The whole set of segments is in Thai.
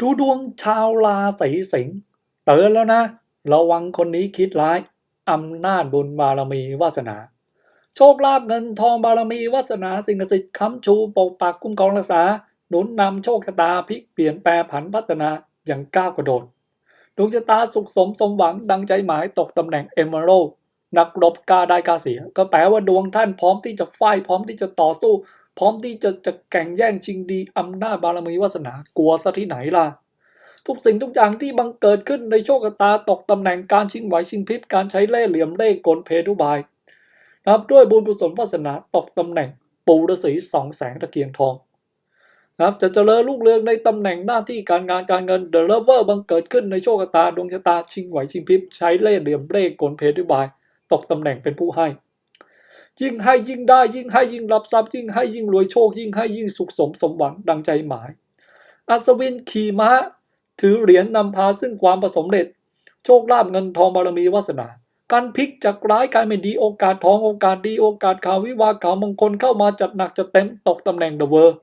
ดูดวงชาวราศีสิงห์เตือนแล้วนะ ระวังคนนี้คิดร้ายอำนาจบุญบารมีวาสนา โชคลาภเงินทองบารมีวาสนาสิ่งศักดิ์สิทธิ์ค้ำชูปกปักคุ้มครองรักษา หนุนนำโชคชะตาพลิกเปลี่ยนแปลผันพัฒนาอย่างก้าวกระโดดดวงชะตาสุขสมสมหวังดังใจหมายตกตำแหน่งเอเมอรัลนักรบกล้าได้กล้าเสีย ก็แปลว่าดวงท่านพร้อมที่จะไฟพร้อมที่จะต่อสู้ พร้อมที่จะจะแข่งแย่งชิงดีอำนาจบารมีวาสนากลัวซะที่ไหนล่ะ ทุกสิ่งทุกอย่างที่บังเกิดขึ้นในโชคชะตาตกตำแหน่งการชิงไหวชิงพริบการใช้เล่ห์เหลี่ยมเล่ห์กลเพทุบายนะครับด้วยบุญกุศลวาสนาตกตำแหน่งปูฤาษีสองแสงตะเกียงทองนะครับจะเจริญรุ่งเรืองในตำแหน่งหน้าที่การงานการเงินเดอะเลเวอร์บังเกิดขึ้นในโชคชะตาดวงชะตาชิงไหวชิงพริบใช้เล่ห์เหลี่ยมเล่ห์กลเพทุบาย ตกตำแหน่งเป็นผู้ให้ ยิ่งให้ยิ่งได้ยิ่งให้ยิ่งรับทรัพย์ยิ่งให้ยิ่งรวยโชค ยิ่งให้ยิ่งสุขสมสมหวังดังใจหมาย อัศวินขี่ม้า ถือเหรียญนำพาซึ่งความประสมเร็จ โชคลาภเงินทองบารมีวาสนา การพลิกจากร้ายกลายเป็นดีโอกาสทองโอกาสดีโอกาสข่าววิวาข่าวมงคลเข้ามาจัดหนักจัดเต็มตกตำแหน่งเดอะเวอร์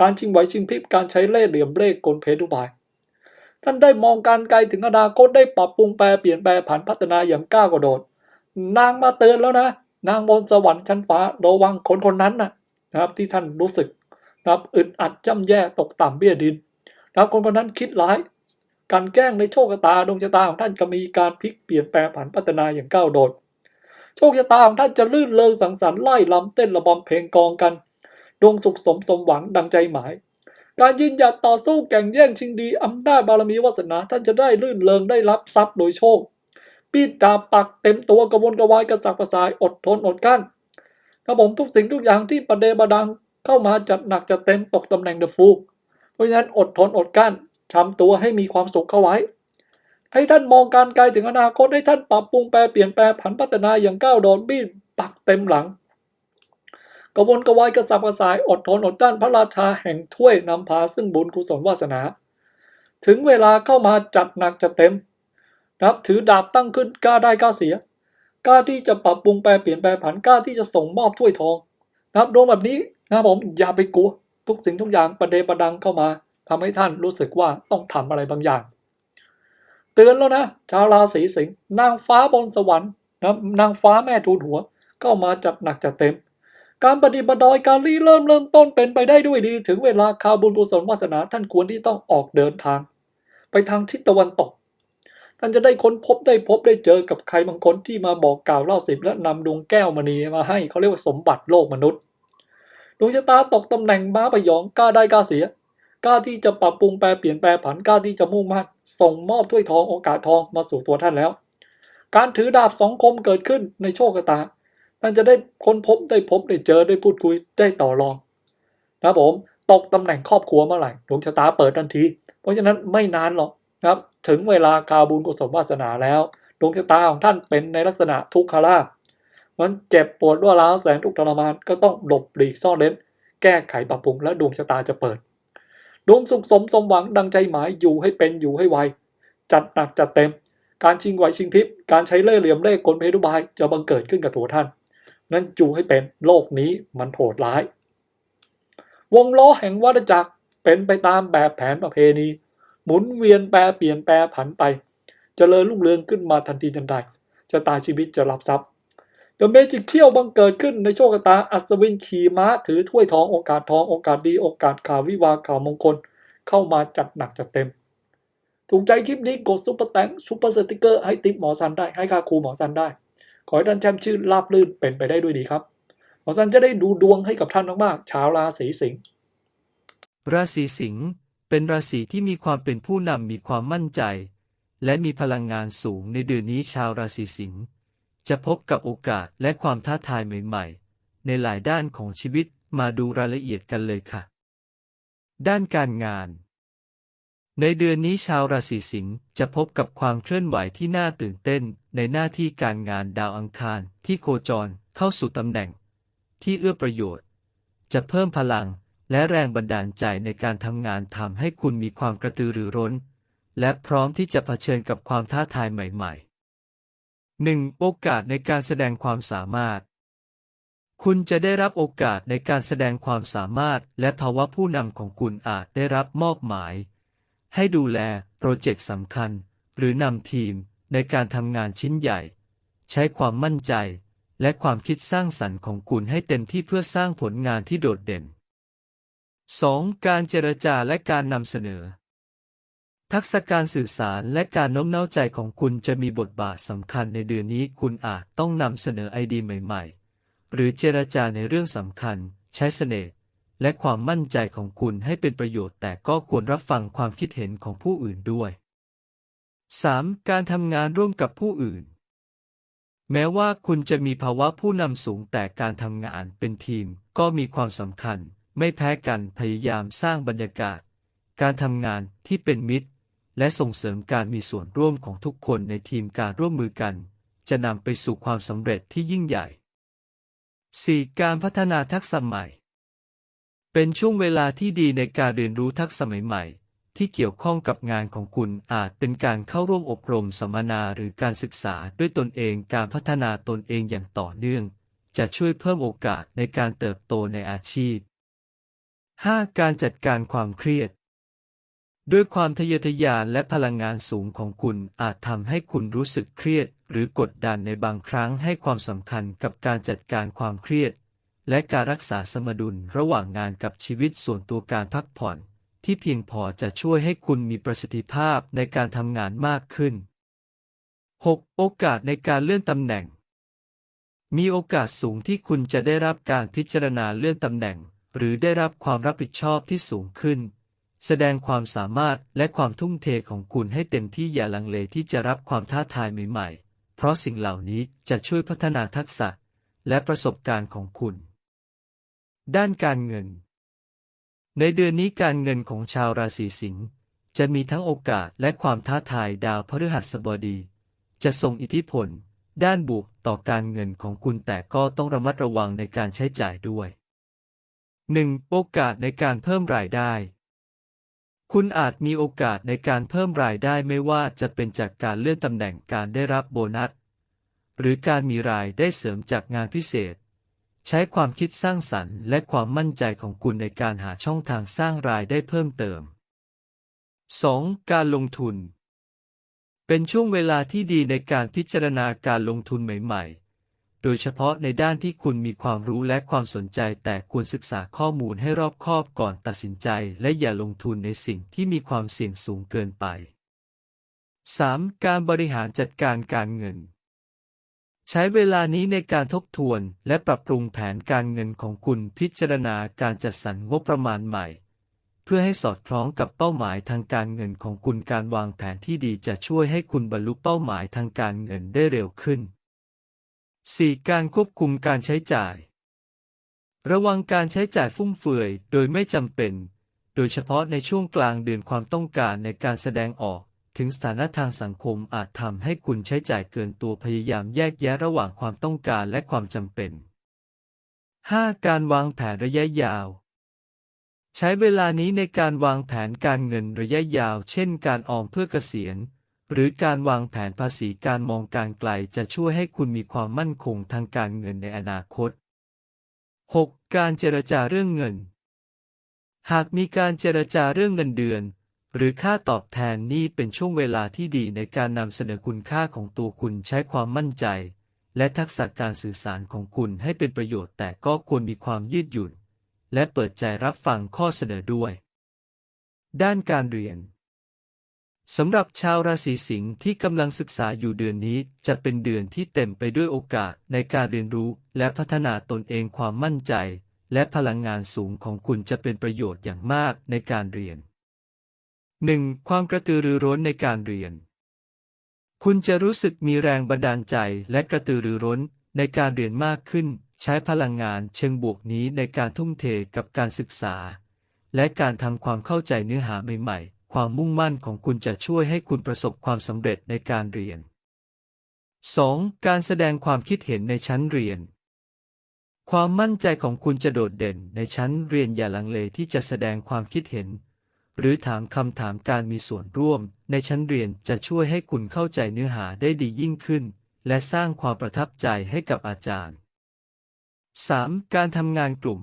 การชิงไหวชิงพริบการใช้เล่ห์เหลี่ยมเล่ห์กลเพทุบายท่านได้มองการไกลถึงอนาคตได้ปรับปรุงแปลเปลี่ยนแปลผันพัฒนาอย่างก้าวกระโดด นางมาเตือนแล้วนะ นางบนสวรรค์ชั้นฟ้าระวังคนคนนั้นนะนะครับ ที่ท่านรู้สึกนะครับอึดอัดย่ำแย่ตกต่ำเบี้ยดินนะครับคนคนนั้นคิดร้ายการแกล้งในโชคชะตาดวงชะตาของท่านจะมีการพลิกเปลี่ยนแปลงผันพัฒนาอย่างก้าวโดด โชคชะตาของท่านจะลื่นเลงสังสรรค์ไล่ลำเต้นระบำเพลงกองกัน ดวงสุขสมสมหวังดังใจหมาย การยืนหยัดต่อสู้แข่งแย่งชิงดีอำนาจบารมีวาสนาท่านจะได้ลื่นเลงได้รับทรัพย์โดยโชค ปีดดาบปักเต็มตัวกระวนกระวายกระสับกระส่ายอดทนอดกั้นครับผมทุกสิ่งทุกอย่างที่ประเดประดังเข้ามาจัดหนักจัดเต็มตกตำแหน่งเดอะฟูเพราะฉะนั้นอดทนอดกั้นทำตัวให้มีความสุขเข้าไว้ ให้ท่านมองการไกลถึงอนาคตให้ท่านปรับปรุงแปลเปลี่ยนแปลผันพัฒนาอย่างก้าวโดดบีดปักเต็มหลัง กระวนกระวายกระสับกระส่ายอดทนอดกั้นพระราชาแห่งถ้วยนำพาซึ่งบุญกุศลวาสนา ถึงเวลาเข้ามาจัดหนักจัดเต็ม นะครับถือดาบตั้งขึ้นกล้าได้กล้าเสียกล้าที่จะปรับปรุงแปลเปลี่ยนแปลผันกล้าที่จะส่งมอบถ้วยทองนะครับดวงแบบนี้นะครับผมอย่าไปกลัวทุกสิ่งทุกอย่างประเดประดังเข้ามาทำให้ท่านรู้สึกว่าต้องทำอะไรบางอย่าง เตือนแล้วนะชาวราศีสิงห์นางฟ้าบนสวรรค์นะนางฟ้าแม่ทูลหัวเข้ามาจัดหนักจัดเต็ม การปฏิบัติดอยการรีเริ่มเริ่มต้นเป็นไปได้ด้วยดี ถึงเวลาคาวบุญกุศลวาสนาท่านควรที่ต้องออกเดินทาง ไปทางทิศตะวันตก ท่านจะได้ค้นพบได้พบได้เจอกับใครบางคนที่มาบอกกล่าวเล่าสิบและนำดวงแก้วมณีมาให้เขาเรียกว่าสมบัติโลกมนุษย์ดวงชะตาตกตำแหน่งม้าพยองกล้าได้กล้าเสียกล้าที่จะปรับปรุงแปลเปลี่ยนแปลผันกล้าที่จะมุ่งมั่นส่งมอบถ้วยทองโอกาสทองมาสู่ตัวท่านแล้ว การถือดาบสองคมเกิดขึ้นในโชคชะตาท่านจะได้ค้นพบได้พบได้เจอได้พูดคุยได้ต่อรองนะผมตกตำแหน่งครอบครัวเมื่อไหร่ดวงชะตาเปิดทันที เพราะฉะนั้นไม่นานหรอก นะครับถึงเวลาคาบุญกุศลวาสนาแล้วดวงชะตาของท่านเป็นในลักษณะทุกขลาภมันเจ็บปวดรั่วร้าวแสนทุกข์ทรมานก็ต้องหลบหลีกซ่อนเร้น แก้ไขปรับปรุงและดวงชะตาจะเปิด ดวงสุขสมสมหวังดังใจหมายอยู่ให้เป็นอยู่ให้ไว จัดหนักจัดเต็ม การชิงไหวชิงพริบการใช้เล่ห์เหลี่ยมเล่ห์กลเพทุบายจะบังเกิดขึ้นกับตัวท่าน นั้นจูให้เป็นโลกนี้มันโหดร้าย วงล้อแห่งวัฏจักรเป็นไปตามแบบแผนประเพณี หมุนเวียนแปรเปลี่ยนแปรผันไปจเจริญรุ่งเรืองขึ้นมาทันทีทันใดชะตาชีวิตจะรับทรัพย์จะเมจิกเขี้ยวบังเกิดขึ้นในโชคชะตาอัศวินขี่ม้าถือถ้วยทองโอกาสทองโอกาสดีโอกาสข่าววิวาข่าวมงคล เข้ามาจัดหนักจัดเต็ม ถูกใจคลิปนี้กดซุปเปอร์แตงซุปเปอร์สติกเกอร์ให้ติปหมอซันได้ให้ค่าครูหมอซันได้ ขอให้ท่านแชมป์ชื่อราบลื่นเป็นไปได้ด้วยดีครับ หมอซันจะได้ดูดวงให้กับท่านมากๆชาวราศีสิงห์ราศีสิงห์ เป็นราศีที่มีความเป็นผู้นำมีความมั่นใจ และมีพลังงานสูงในเดือนนี้ชาวราศีสิงห์จะพบกับโอกาสและความท้าทายใหม่ๆ ในหลายด้านของชีวิตมาดูรายละเอียดกันเลยค่ะ ด้านการงาน ในเดือนนี้ชาวราศีสิงห์จะพบกับความเคลื่อนไหวที่น่าตื่นเต้นในหน้าที่การงานดาวอังคารที่โคจรเข้าสู่ตำแหน่ง ที่เอื้อประโยชน์ จะเพิ่มพลัง และแรงบันดาลใจในการทำงานทำให้คุณมีความกระตือรือร้น และพร้อมที่จะเผชิญกับความท้าทายใหม่ ๆ 1. โอกาสในการแสดงความสามารถ คุณจะได้รับโอกาสในการแสดงความสามารถ และภาวะผู้นำของคุณอาจได้รับมอบหมาย ให้ดูแลโปรเจกต์สำคัญ หรือนำทีมในการทำงานชิ้นใหญ่ ใช้ความมั่นใจ และความคิดสร้างสรรค์ของคุณให้เต็มที่เพื่อสร้างผลงานที่โดดเด่น 2. การเจรจาและการนำเสนอ ทักษะการสื่อสารและการโน้มน้าวใจของคุณจะมีบทบาทสำคัญในเดือนนี้ คุณอาจต้องนำเสนอไอเดียใหม่ๆ หรือเจรจาในเรื่องสำคัญ ใช้เสน่ห์และความมั่นใจของคุณให้เป็นประโยชน์ แต่ก็ควรรับฟังความคิดเห็นของผู้อื่นด้วย 3. การทำงานร่วมกับผู้อื่น แม้ว่าคุณจะมีภาวะผู้นำสูงแต่การทำงานเป็นทีมก็มีความสำคัญ ไม่แพ้กันพยายามสร้างบรรยากาศ การทำงานที่เป็นมิตร และส่งเสริมการมีส่วนร่วมของทุกคนในทีมการร่วมมือกัน จะนำไปสู่ความสำเร็จที่ยิ่งใหญ่ 4. การพัฒนาทักษะใหม่ เป็นช่วงเวลาที่ดีในการเรียนรู้ทักษะใหม่ๆ ที่เกี่ยวข้องกับงานของคุณอาจเป็นการเข้าร่วมอบรมสัมมนาหรือการศึกษาด้วยตนเองการพัฒนาตนเองอย่างต่อเนื่อง จะช่วยเพิ่มโอกาสในการเติบโตในอาชีพ 5. การจัดการความเครียด ด้วยความทะเยอทะยานและพลังงานสูงของคุณอาจทำให้คุณรู้สึกเครียด หรือกดดันในบางครั้งให้ความสำคัญกับการจัดการความเครียด และการรักษาสมดุลระหว่างงานกับชีวิตส่วนตัวการพักผ่อน ที่เพียงพอจะช่วยให้คุณมีประสิทธิภาพในการทำงานมากขึ้น 6. โอกาสในการเลื่อนตำแหน่ง มีโอกาสสูงที่คุณจะได้รับการพิจารณาเลื่อนตำแหน่ง หรือได้รับความรับผิดชอบที่สูงขึ้น แสดงความสามารถและความทุ่มเทของคุณให้เต็มที่อย่าลังเลที่จะรับความท้าทายใหม่ๆ เพราะสิ่งเหล่านี้จะช่วยพัฒนาทักษะและประสบการณ์ของคุณ ด้านการเงิน ในเดือนนี้การเงินของชาวราศีสิงห์จะมีทั้งโอกาสและความท้าทายดาวพฤหัสบดี จะส่งอิทธิพล ด้านบวกต่อการเงินของคุณแต่ก็ต้องระมัดระวังในการใช้จ่ายด้วย 1. โอกาสในการเพิ่มรายได้ คุณอาจมีโอกาสในการเพิ่มรายได้ไม่ว่าจะเป็นจากการเลื่อนตำแหน่งการได้รับโบนัส หรือการมีรายได้เสริมจากงานพิเศษ ใช้ความคิดสร้างสรรค์และความมั่นใจของคุณในการหาช่องทางสร้างรายได้เพิ่มเติม 2. การลงทุน เป็นช่วงเวลาที่ดีในการพิจารณาการลงทุนใหม่ ๆ โดยเฉพาะในด้านที่คุณมีความรู้และความสนใจ แต่ควรศึกษาข้อมูลให้รอบคอบก่อนตัดสินใจ และอย่าลงทุนในสิ่งที่มีความเสี่ยงสูงเกินไป 3. การบริหารจัดการการเงิน ใช้เวลานี้ในการทบทวนและปรับปรุงแผนการเงินของคุณพิจารณาการจัดสรรงบประมาณใหม่ เพื่อให้สอดคล้องกับเป้าหมายทางการเงินของคุณการวางแผนที่ดีจะช่วยให้คุณบรรลุเป้าหมายทางการเงินได้เร็วขึ้น 4. การควบคุมการใช้จ่าย ระวังการใช้จ่ายฟุ่มเฟือยโดยไม่จำเป็น โดยเฉพาะในช่วงกลางเดือนความต้องการในการแสดงออก ถึงสถานะทางสังคมอาจทำให้คุณใช้จ่ายเกินตัวพยายามแยกแยะระหว่างความต้องการและความจำเป็น 5. การวางแผนระยะยาว ใช้เวลานี้ในการวางแผนการเงินระยะยาว เช่น การออมเพื่อเกษียณ หรือการวางแผนภาษีการมองการไกลจะช่วยให้คุณมีความมั่นคงทางการเงินในอนาคต 6. การเจรจาเรื่องเงิน หากมีการเจรจาเรื่องเงินเดือน หรือค่าตอบแทนนี่เป็นช่วงเวลาที่ดีในการนำเสนอคุณค่าของตัวคุณใช้ความมั่นใจ และทักษะการสื่อสารของคุณให้เป็นประโยชน์แต่ก็ควรมีความยืดหยุ่น และเปิดใจรับฟังข้อเสนอด้วย ด้านการเรียน สำหรับชาวราศีสิงห์ที่กำลังศึกษาอยู่เดือนนี้จะเป็นเดือนที่เต็มไปด้วยโอกาสในการเรียนรู้และพัฒนาตนเองความมั่นใจ และพลังงานสูงของคุณจะเป็นประโยชน์อย่างมากในการเรียน 1. ความกระตือรือร้นในการเรียน คุณจะรู้สึกมีแรงบันดาลใจและกระตือรือร้นในการเรียนมากขึ้น ใช้พลังงานเชิงบวกนี้ในการทุ่มเทกับการศึกษา และการทำความเข้าใจเนื้อหาใหม่ๆ ความมุ่งมั่นของคุณจะช่วยให้คุณประสบความสำเร็จในการเรียน 2. การแสดงความคิดเห็นในชั้นเรียน ความมั่นใจของคุณจะโดดเด่นในชั้นเรียนอย่าลังเลที่จะแสดงความคิดเห็น หรือถามคำถามการมีส่วนร่วม ในชั้นเรียนจะช่วยให้คุณเข้าใจเนื้อหาได้ดียิ่งขึ้น และสร้างความประทับใจให้กับอาจารย์ 3. การทำงานกลุ่ม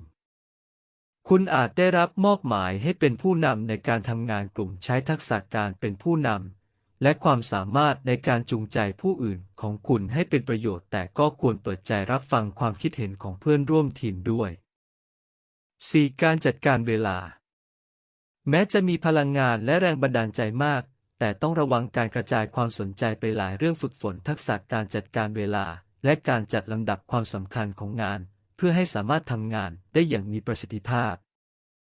คุณอาจได้รับมอบหมายให้เป็นผู้นำในการทำงานกลุ่มใช้ทักษะการเป็นผู้นำและความสามารถในการจูงใจผู้อื่นของคุณให้เป็นประโยชน์ แต่ก็ควรเปิดใจรับฟังความคิดเห็นของเพื่อนร่วมทีมด้วย 4. การจัดการเวลา แม้จะมีพลังงานและแรงบันดาลใจมาก แต่ต้องระวังการกระจายความสนใจไปหลายเรื่องฝึกฝนทักษะการจัดการเวลา และการจัดลำดับความสำคัญของงาน พื่อให้สามารถทำงานได้อย่างมีประสิทธิภาพ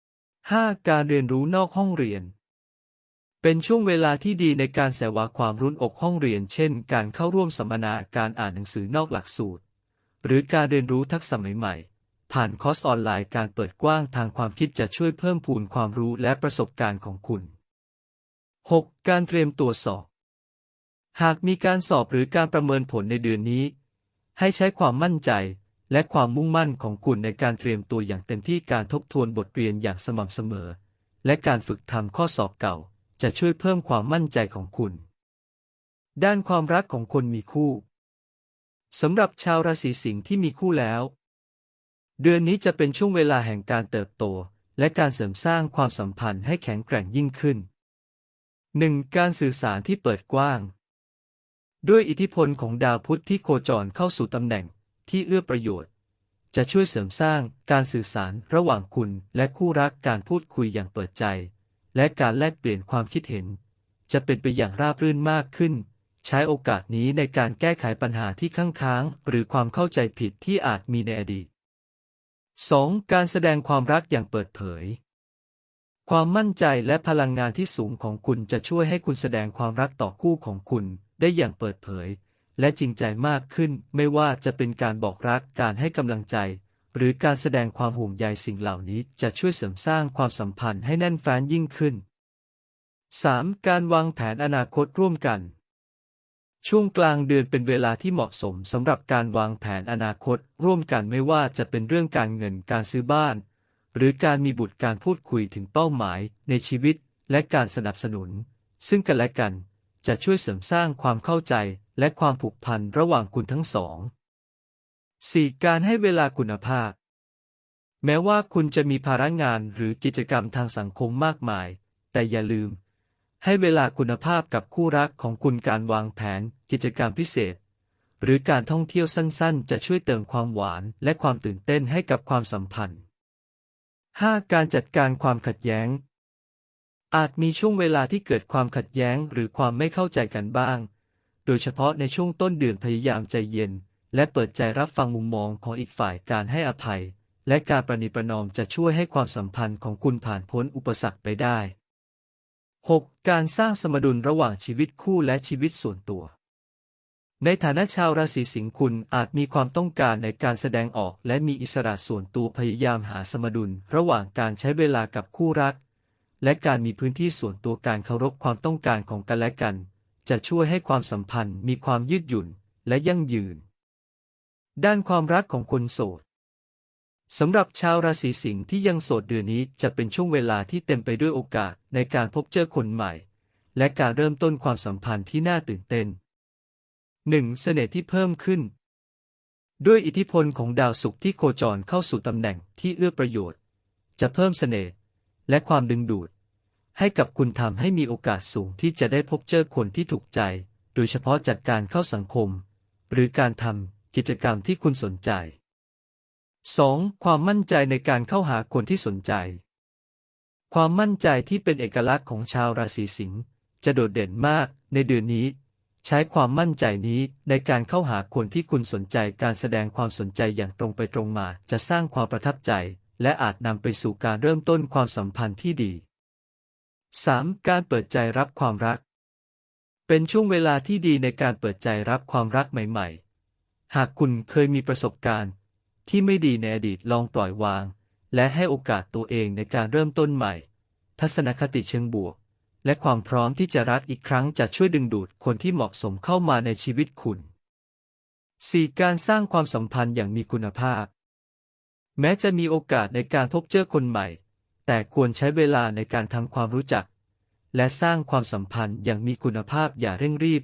5. การเรียนรู้นอกห้องเรียน เป็นช่วงเวลาที่ดีในการแสวาความรุ่นอกห้องเรียน เช่น การเข้าร่วมสัมมนาการอ่านหนังสือนอกหลักสูตร หรือการเรียนรู้ทักษะใหม่ๆ ผ่านคอร์สออนไลน์การเปิดกว้างทางความคิดจะช่วยเพิ่มพูนความรู้และประสบการณ์ของคุณ 6. การเตรียมตัวสอบ หากมีการสอบหรือการประเมินผลในเดือนนี้ ให้ใช้ความมั่นใจ และความมุ่งมั่นของคุณในการเตรียมตัวอย่างเต็มที่การทบทวนบทเรียนอย่างสม่ำเสมอ และการฝึกทำข้อสอบเก่า จะช่วยเพิ่มความมั่นใจของคุณ ด้านความรักของคนมีคู่สำหรับชาวราศีสิงห์ที่มีคู่แล้ว เดือนนี้จะเป็นช่วงเวลาแห่งการเติบโต และการเสริมสร้างความสัมพันธ์ให้แข็งแกร่งยิ่งขึ้น 1. การสื่อสารที่เปิดกว้าง ด้วยอิทธิพลของดาวพุธที่โคจรเข้าสู่ตำแหน่ง ที่เอื้อประโยชน์ จะช่วยเสริมสร้างการสื่อสารระหว่างคุณและคู่รักการพูดคุยอย่างเปิดใจ และการแลกเปลี่ยนความคิดเห็น จะเป็นไปอย่างราบรื่นมากขึ้น ใช้โอกาสนี้ในการแก้ไขปัญหาที่ค้างค้าง หรือความเข้าใจผิดที่อาจมีในอดีต 2. การแสดงความรักอย่างเปิดเผย ความมั่นใจและพลังงานที่สูงของคุณจะช่วยให้คุณแสดงความรักต่อคู่ของคุณได้อย่างเปิดเผย และจริงใจมากขึ้น ไม่ว่าจะเป็นการบอกรักการให้กำลังใจ หรือการแสดงความห่วงใยสิ่งเหล่านี้จะช่วยเสริมสร้างความสัมพันธ์ให้แน่นแฟ้นยิ่งขึ้น 3. การวางแผนอนาคตร่วมกัน ช่วงกลางเดือนเป็นเวลาที่เหมาะสมสำหรับการวางแผนอนาคต ร่วมกันไม่ว่าจะเป็นเรื่องการเงินการซื้อบ้าน หรือการมีบุตรการพูดคุยถึงเป้าหมายในชีวิต และการสนับสนุน ซึ่งกันและกัน จะช่วยเสริมสร้างความเข้าใจและความผูกพันระหว่างคุณทั้งสอง 4. การให้เวลาคุณภาพ แม้ว่าคุณจะมีภาระงานหรือกิจกรรมทางสังคมมากมาย แต่อย่าลืม ให้เวลาคุณภาพกับคู่รักของคุณการวางแผน กิจกรรมพิเศษ หรือการท่องเที่ยวสั้นๆ จะช่วยเติมความหวานและความตื่นเต้นให้กับความสัมพันธ์ 5. การจัดการความขัดแย้ง อาจมีช่วงเวลาที่เกิดความขัดแย้งหรือความไม่เข้าใจกันบ้าง โดยเฉพาะในช่วงต้นเดือนพยายามใจเย็น และเปิดใจรับฟังมุมมองของอีกฝ่ายการให้อภัย และการประนีประนอมจะช่วยให้ความสัมพันธ์ของคุณผ่านพ้นอุปสรรคไปได้ 6. การสร้างสมดุลระหว่างชีวิตคู่และชีวิตส่วนตัว ในฐานะชาวราศีสิงห์คุณอาจมีความต้องการในการแสดงออก และมีอิสระส่วนตัวพยายามหาสมดุล ระหว่างการใช้เวลากับคู่รัก และการมีพื้นที่ส่วนตัวการเคารพความต้องการของกันและกัน จะช่วยให้ความสัมพันธ์มีความยืดหยุ่นและยั่งยืน ด้านความรักของคนโสดสำหรับชาวราศีสิงห์ที่ยังโสดเดือนนี้จะเป็นช่วงเวลาที่เต็มไปด้วยโอกาสในการพบเจอคนใหม่ และการเริ่มต้นความสัมพันธ์ที่น่าตื่นเต้น 1. เสน่ห์ที่เพิ่มขึ้น ด้วยอิทธิพลของดาวศุกร์ที่โคจรเข้าสู่ตำแหน่งที่เอื้อประโยชน์ จะเพิ่มเสน่ห์ และความดึงดูด ให้กับคุณทำให้มีโอกาสสูงที่จะได้พบเจอคนที่ถูกใจ โดยเฉพาะจัดการเข้าสังคม หรือการทำกิจกรรมที่คุณสนใจ 2. ความมั่นใจในการเข้าหาคนที่สนใจ ความมั่นใจที่เป็นเอกลักษณ์ของชาวราศีสิงห์จะโดดเด่นมากในเดือนนี้ ใช้ความมั่นใจนี้ในการเข้าหาคนที่คุณสนใจการแสดงความสนใจอย่างตรงไปตรงมาจะสร้างความประทับใจ และอาจนำไปสู่การเริ่มต้นความสัมพันธ์ที่ดี 3. การเปิดใจรับความรัก เป็นช่วงเวลาที่ดีในการเปิดใจรับความรักใหม่ ๆ หากคุณเคยมีประสบการณ์ ที่ไม่ดีในอดีตลองปล่อยวาง และให้โอกาสตัวเองในการเริ่มต้นใหม่ ทัศนคติเชิงบวก และความพร้อมที่จะรักอีกครั้งจะช่วยดึงดูดคนที่เหมาะสมเข้ามาในชีวิตคุณ 4. การสร้างความสัมพันธ์อย่างมีคุณภาพ แม้จะมีโอกาสในการพบเจอคนใหม่ แต่ควรใช้เวลาในการทำความรู้จัก และสร้างความสัมพันธ์อย่างมีคุณภาพอย่าเร่งรีบ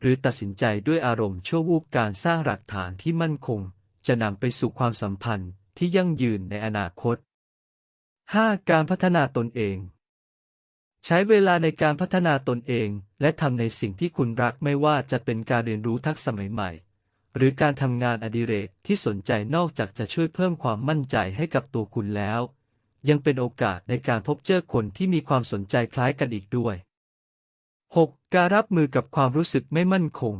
หรือตัดสินใจด้วยอารมณ์ชั่ววูบการสร้างหลักฐานที่มั่นคง จะนำไปสู่ความสัมพันธ์ที่ยั่งยืนในอนาคต 5. การพัฒนาตนเอง ใช้เวลาในการพัฒนาตนเอง และทำในสิ่งที่คุณรักไม่ว่าจะเป็นการเรียนรู้ทักษะใหม่ๆ หรือการทำงานอดิเรกที่สนใจนอกจากจะช่วยเพิ่มความมั่นใจให้กับตัวคุณแล้ว ยังเป็นโอกาสในการพบเจอคนที่มีความสนใจคล้ายกันอีกด้วย 6. การรับมือกับความรู้สึกไม่มั่นคง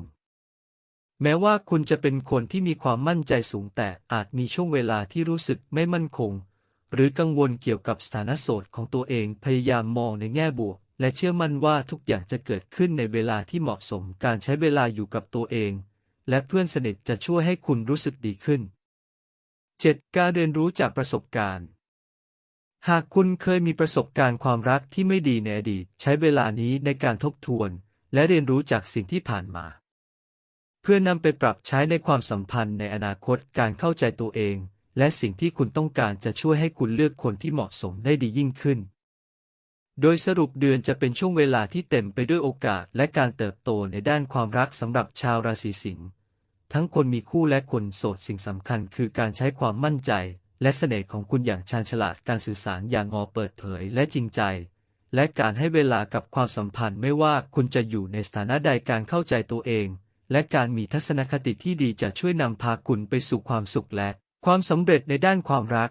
แม้ว่าคุณจะเป็นคนที่มีความมั่นใจสูงแต่อาจมีช่วงเวลาที่รู้สึกไม่มั่นคง หรือกังวลเกี่ยวกับสถานะโสดของตัวเองพยายามมองในแง่บวก และเชื่อมั่นว่าทุกอย่างจะเกิดขึ้นในเวลาที่เหมาะสมการใช้เวลาอยู่กับตัวเอง และเพื่อนสนิทจะช่วยให้คุณรู้สึกดีขึ้น 7. การเรียนรู้จากประสบการณ์ หากคุณเคยมีประสบการณ์ความรักที่ไม่ดีในอดีต ใช้เวลานี้ในการทบทวน และเรียนรู้จากสิ่งที่ผ่านมา เพื่อนำไปปรับใช้ในความสัมพันธ์ในอนาคตการเข้าใจตัวเอง และสิ่งที่คุณต้องการจะช่วยให้คุณเลือกคนที่เหมาะสมได้ดียิ่งขึ้น โดยสรุปเดือนจะเป็นช่วงเวลาที่เต็มไปด้วยโอกาสและการเติบโตในด้านความรักสำหรับชาวราศีสิงห์ ทั้งคนมีคู่และคนโสดสิ่งสำคัญคือการใช้ความมั่นใจ และเสน่ห์ของคุณอย่างชาญฉลาดการสื่อสารอย่างงอเปิดเผยและจริงใจ และการให้เวลากับความสัมพันธ์ไม่ว่าคุณจะอยู่ในสถานะใดการเข้าใจตัวเอง และการมีทัศนคติที่ดีจะช่วยนำพาคุณไปสู่ความสุขและ ความสำเร็จในด้านความรัก